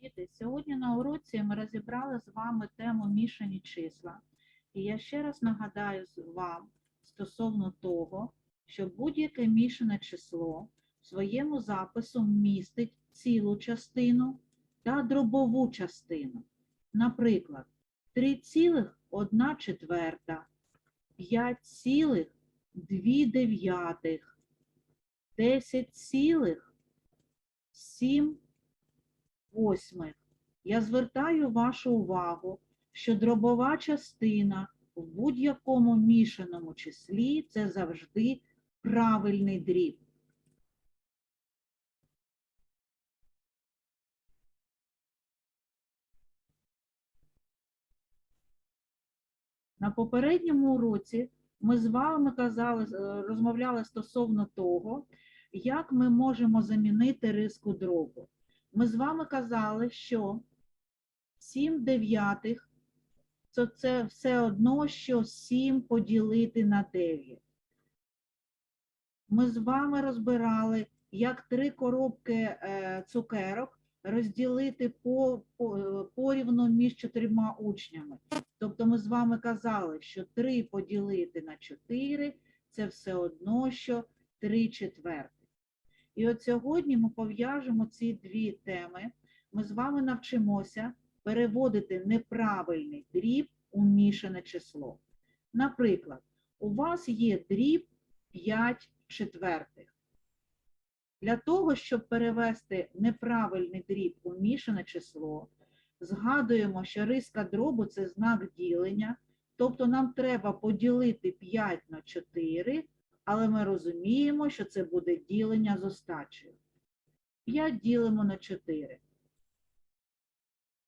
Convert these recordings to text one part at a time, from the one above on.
Діти, сьогодні на уроці ми розібрали з вами тему мішані числа. І я ще раз нагадаю вам стосовно того, що будь-яке мішане число в своєму запису містить цілу частину та дробову частину. Наприклад, 3,1 четверта, 5,2 дев'ятих, 10,7 восьмих. Я звертаю вашу увагу, що дробова частина в будь-якому мішаному числі це завжди правильний дріб. На попередньому уроці ми з вами казали, розмовляли стосовно того, як ми можемо замінити риску дробу. Ми з вами казали, що 7 дев'ятих це, це все одно, що 7 поділити на 9. Ми з вами розбирали, як три коробки е, цукерок розділити по, по, е, порівну між чотирма учнями. Тобто ми з вами казали, що 3 поділити на 4 це все одно, що 3 четвертих. І от сьогодні ми пов'яжемо ці дві теми. Ми з вами навчимося переводити неправильний дріб у мішане число. Наприклад, у вас є дріб 5 четвертих. Для того, щоб перевести неправильний дріб у мішане число, згадуємо, що риска дробу це знак ділення, тобто нам треба поділити 5 на 4, але ми розуміємо, що це буде ділення з остачею. 5 ділимо на 4.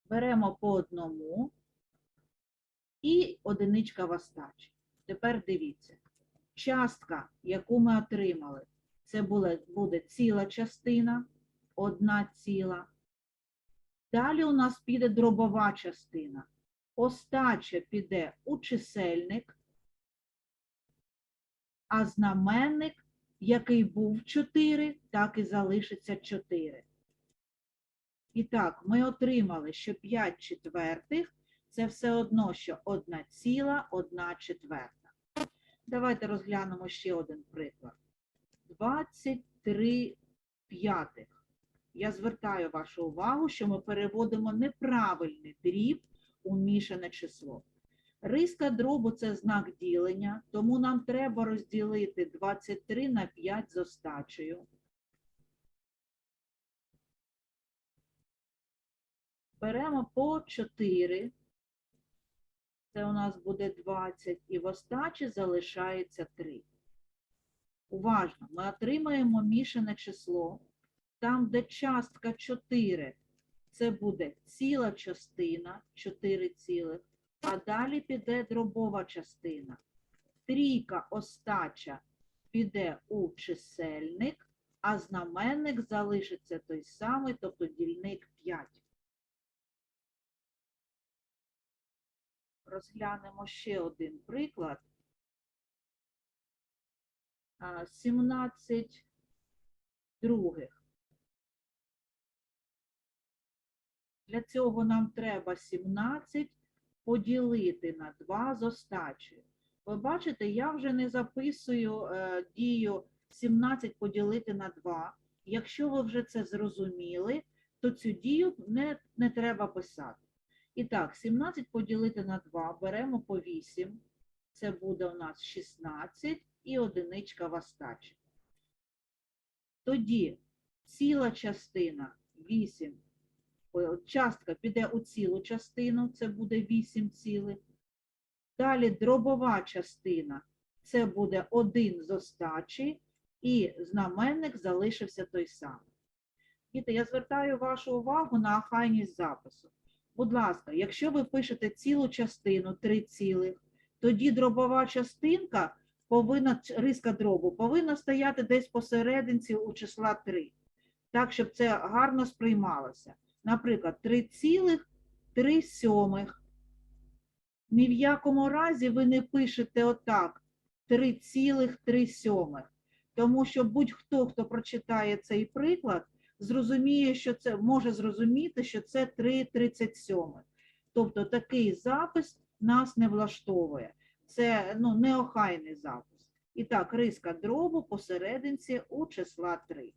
Беремо по одному і одиничка в остачі. Тепер дивіться. Частка, яку ми отримали, це буде, ціла частина, одна ціла. Далі у нас піде дробова частина. Остача піде у чисельник, а знаменник, який був 4, так і залишиться 4. І так, ми отримали, що 5 четвертих це все одно, що 1 ціла, 1 четверта. Давайте розглянемо ще один приклад. 23 п'ятих. Я звертаю вашу увагу, що ми переводимо неправильний дріб у мішане число. Риска дробу це знак ділення, тому нам треба розділити 23 на 5 з остачею. Беремо по 4. Це у нас буде 20, і в остачі залишається 3. Уважно, ми отримаємо мішане число. Там, де частка 4, це буде ціла частина, 4 цілих, а далі піде дробова частина. Трійка остача піде у чисельник, а знаменник залишиться той самий, тобто дільник 5. Розглянемо ще один приклад. 17 других. Для цього нам треба 17 поділити на 2 з остачею. Ви бачите, я вже не записую е, дію 17 поділити на 2. Якщо ви вже це зрозуміли, то цю дію не, не треба писати. І так, 17 поділити на 2 беремо по 8. Це буде у нас 16 і одиничка в остачі. Тоді ціла частина 8 Ой, частка піде у цілу частину, це буде 8 цілих. Далі дробова частина, це буде 1 з остачі, і знаменник залишився той самий. Діти, я звертаю вашу увагу на ахайність запису. Будь ласка, якщо ви пишете цілу частину 3 цілих, тоді дробова частинка повинна, риска дробу повинна стояти десь посерединці у числа 3, так, щоб це гарно сприймалося. Наприклад, 3,3 сьомих. Ні в якому разі ви не пишете отак 3,3 сьомих. Тому що будь-хто, хто прочитає цей приклад, зрозуміє, що це може зрозуміти, що це 3,37. Тобто такий запис нас не влаштовує. Це ну, неохайний запис. І так, риска дробу посерединці у числа 3.